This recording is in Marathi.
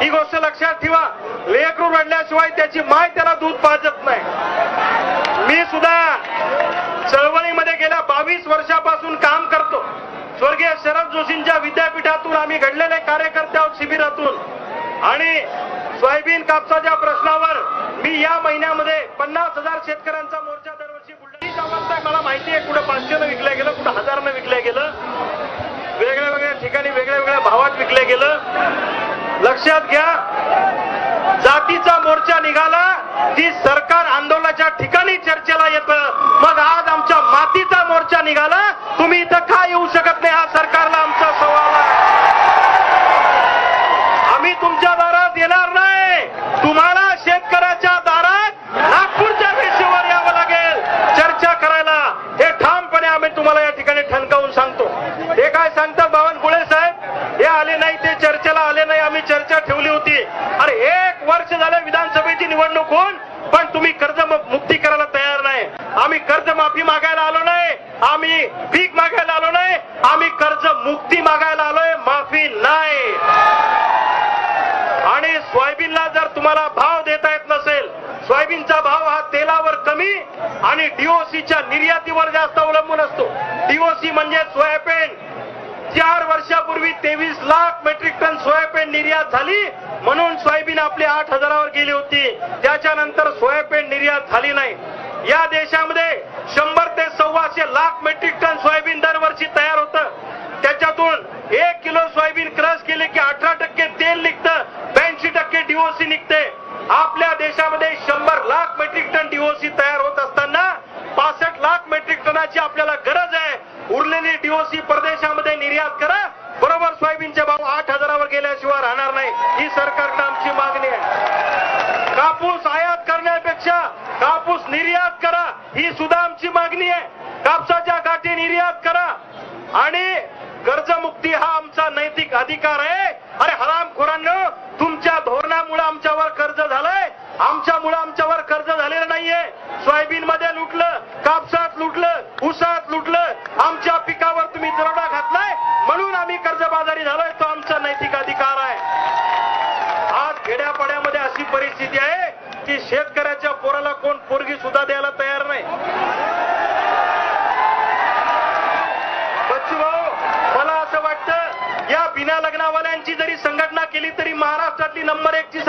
ही गोष्ट लक्षात ठेवा. लेकरू रडल्याशिवाय त्याची माय त्याला दूध पाजत नाही. मी सुद्धा चळवळीमध्ये गेल्या बावीस वर्षापासून काम करतो. स्वर्गीय शरद जोशींच्या विद्यापीठातून आम्ही घडलेले कार्यकर्ते आहोत शिबिरातून. आणि सोयाबीन कापसाच्या प्रश्नावर मी या महिन्यामध्ये पन्नास हजार शेतकऱ्यांचा मोर्चा दरवर्षी बुलढाणा ही अवस्था मला माहिती आहे कुठं पाचशेनं विकलं गेलं कुठं हजारनं विकलं गेलं. वेगळ्या वेगळ्या ठिकाणी वेगळ्या वेगळ्या भावात विकलं गेलं. लक्षात घ्या. जातीचा मोर्चा निघाला की सरकार आंदोलनाच्या ठिकाणी चर्चेला येतं. मग आज आमच्या मातीचा मोर्चा निघाला तुम्ही इथं का येऊ शकत नाही? हा सरकारला आमचा सवाल आहे. आम्ही तुमच्या दारात येणार नाही. तुम्हाला शेतकऱ्याच्या दारात नागपूरच्या पेशीवर यावं लागेल. चर्चा करायला. हे ठामपणे आम्ही तुम्हाला या ठिकाणी ठणकावून सांगतो. हे काय सांगतात? ठेवली होती. अरे एक वर्ष झालं विधानसभेची निवडणूक होऊन पण तुम्ही कर्ज मुक्ती करायला तयार नाही. आम्ही कर्ज माफी मागायला आलो नाही. आम्ही पीक मागायला आलो नाही. आम्ही कर्ज मुक्ती मागायला आलोय माफी नाही. आणि सोयाबीनला जर तुम्हाला भाव देता येत नसेल सोयाबीनचा भाव हा तेलावर कमी आणि डीओसीच्या निर्यातीवर जास्त अवलंबून असतो. डीओसी म्हणजे सोयाबीन. चार वर्षापूर्वी तेवीस लाख मेट्रिक टन सोयाबीन निर्यात झाली. म्हणून सोयाबीन आपली आठ हजारावर गेली होती. त्याच्यानंतर सोयाबीन निर्यात झाली नाही. या देशामध्ये शंभर ते सव्वाशे लाख मेट्रिक टन सोयाबीन दरवर्षी तयार होतं. त्याच्यातून एक किलो सोयाबीन क्रश केले की अठरा टक्के तेल निघतं. ब्याऐंशी टक्के डीओसी निघते. आपल्या देशामध्ये शंभर लाख मेट्रिक टन डीओसी तयार होत असताना पासष्ट लाख मेट्रिक टनाची आपल्याला उरलेली परदेशामध्ये निर्यात करा. बरोबर सोयाबीनचे भाव आठ हजारावर गेल्याशिवाय राहणार नाही. ही सरकारनं आमची मागणी आहे. कापूस आयात करण्यापेक्षा कापूस निर्यात करा. ही सुद्धा आमची मागणी आहे. कापसाच्या गाठी निर्यात करा. आणि कर्जमुक्ती हा आमचा नैतिक अधिकार आहे. अरे हरामखोरांनो तुमच्या धोरणामुळे आमच्यावर कर्ज झालंय. आमच्यामुळे आमच्यावर कर्ज झालेलं नाहीये. सोयाबीन मध्ये लुटलं कापसात लुटलं ऊसात लुटलं आमच्या पिकावर तुम्ही दरोडा घातलाय म्हणून आम्ही कर्जबाजारी झालोय तो आमचा नैतिक अधिकार आहे आज खेड्यापाड्यामध्ये अशी परिस्थिती आहे की शेतकऱ्याच्या पोराला कोण पोरगी सुद्धा द्यायला तयार नाही. बच्चू भाऊ मला असं वाटतं या बिना लग्नावाल्यांची जरी संघटना केली तरी महाराष्ट्रातली नंबर एक ची